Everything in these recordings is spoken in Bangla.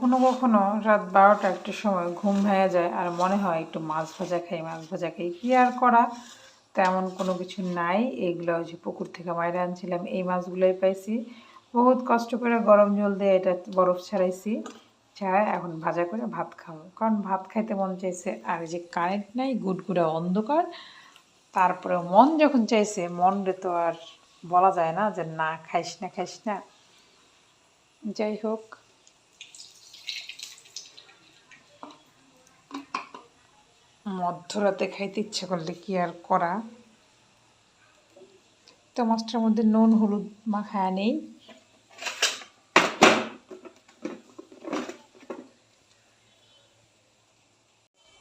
কখনো কখনো রাত বারোটা একটার সময় ঘুম ভেঙে যায় আর মনে হয় একটু মাছ ভাজা খাই, মাছ ভাজা খাই। কি আর করা? তেমন কোনো কিছু নাই। এগুলো যে পুকুর থেকে বাইরে আনছিলাম, এই মাছগুলোই পাইছি। বহুত কষ্ট করে গরম জল দিয়ে এটা বরফ ছাড়াইছি। ছাড়া এখন ভাজা করে ভাত খাব। কারণ ভাত খাইতে মন চাইছে আর যে কারেন্ট নাই, গুড়গুড়া অন্ধকার, তারপরে মন যখন চাইছে মন তো আর বলা যায় না যে না, খাইস না খাইস না। যাই হোক। মধ্যরাতে খাইতে ইচ্ছে করলে কি আর করা? তো মাছটার মধ্যে নুন, হলুদ মাখায় নেই।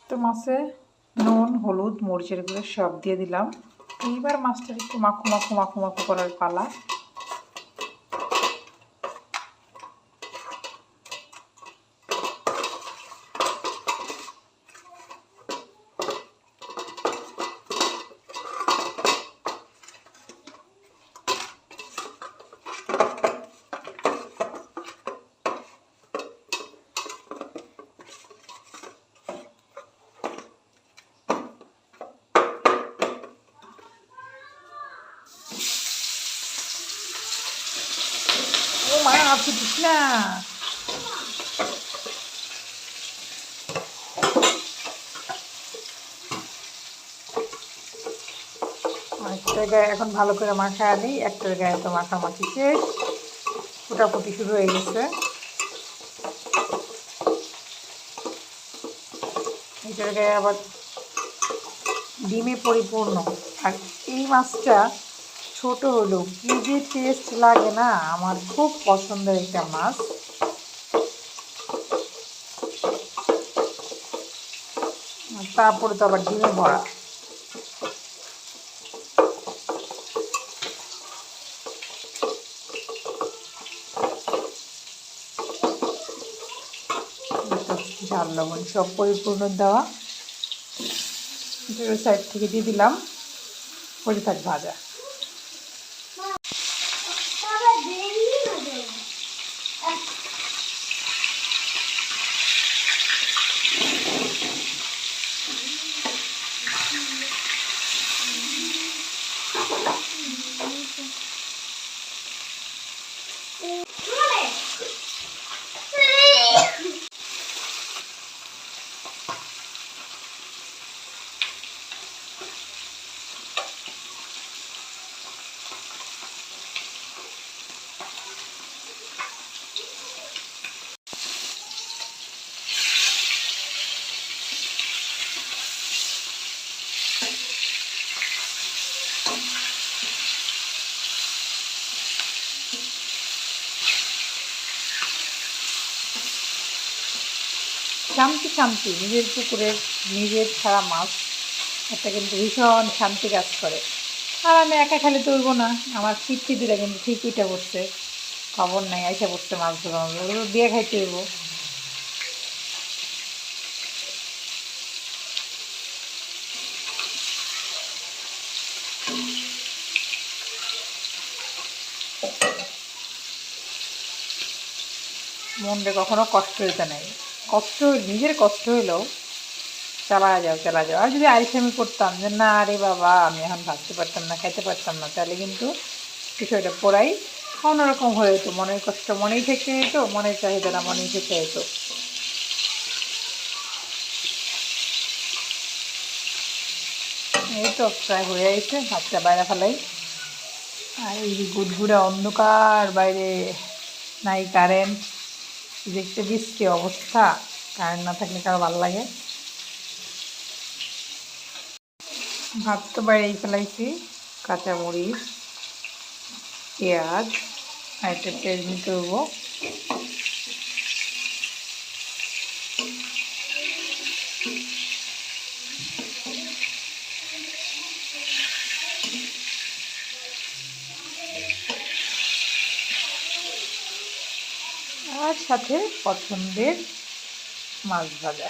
তো মাছে নুন, হলুদ, মরিচের গুঁড়ো সব দিয়ে দিলাম। এইবার মাছটা একটু মাখো মাখো মাখো মাখো করার পালা। আপনি দিস না। একটার গায়ে এখন ভালো করে মাখা আনি একটার গায়ে তো মাখামাখি শেষ। ফুটাফুটি শুরু হয়ে গেছে। এটার গায়ে আবার ডিমে পরিপূর্ণ। আর এই মাছটা ছোট হলেও কি যে টেস্ট লাগে না, আমার খুব পছন্দের একটা মাছ। তারপরে তো আবার ডিমে ভরা ঝাল লবণ সব পরিপূর্ণ দেওয়া। সাইড থেকে দিয়ে দিলাম হয়ে থাক ভাজা। শান্তি শান্তি। নিজের পুকুরের নিজের ছাড়া মাছ, একটা কিন্তু ভীষণ শান্তি কাজ করে। আর আমি একা খালি তুলবো না, আমার দিলে কিন্তু ঠিক উঠে বসছে। খবর নাই এসে বসছে মাছ ধরা দিয়ে খাইতে হইব। মনটা কখনো কষ্ট হইতে নাই। কষ্ট, নিজের কষ্ট হইলেও চালা যাও চালা যাও। আর যদি আইসি করতাম যে, না আরে বাবা, আমি এখন ভাবতে পারতাম না, খাইতে পারতাম না, তাহলে কিন্তু বিষয়টা পড়াই অন্যরকম হয়ে যেত। মনের কষ্ট মনেই থেকে যেত, মনের চাহিদাটা মনেই থেকে যেত। এই তো প্রায় হয়ে গেছে ভাতটা বাইরে ফেলাই। আর এই যে গুড়গুড়ে অন্ধকার, বাইরে নাই কারেন্ট দেখতে বৃষ্টি অবস্থা, কারেন্ট না থাকলে কারও ভালো লাগে। ভাত তো বাইরেই ফেলাইছি, কাঁচামরিচ, পেঁয়াজ, আর একটা পেঁয়াজ নিতে আর সাথে পছন্দের মাছ ভাজা।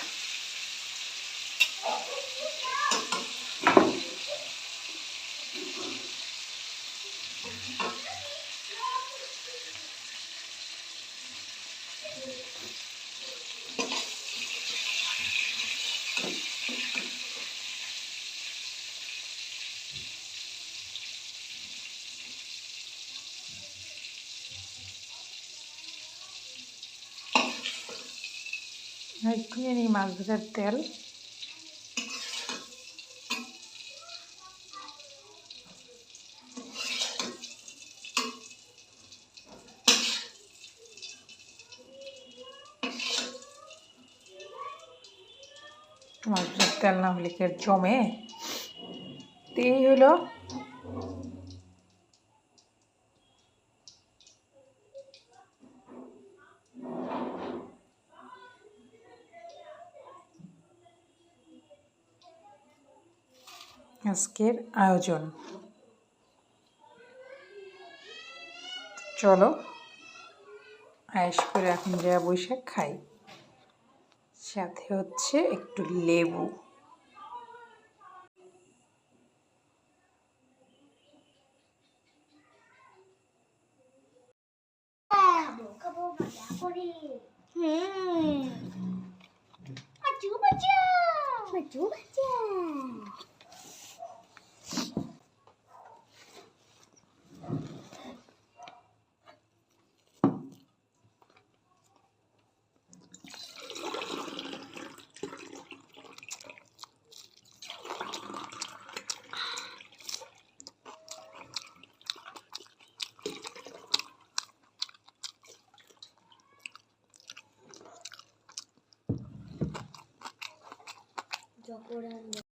একটু নিই মাছ ভাজার তেল। মাছ ভাজার তেল না হলে কি জমে? তো এই হলো আজকের আয়োজন। চলো, আয়েস করে এখন যা বৈশাখ খাই। সাথে হচ্ছে একটু লেবু। হুম। বাজু জগরান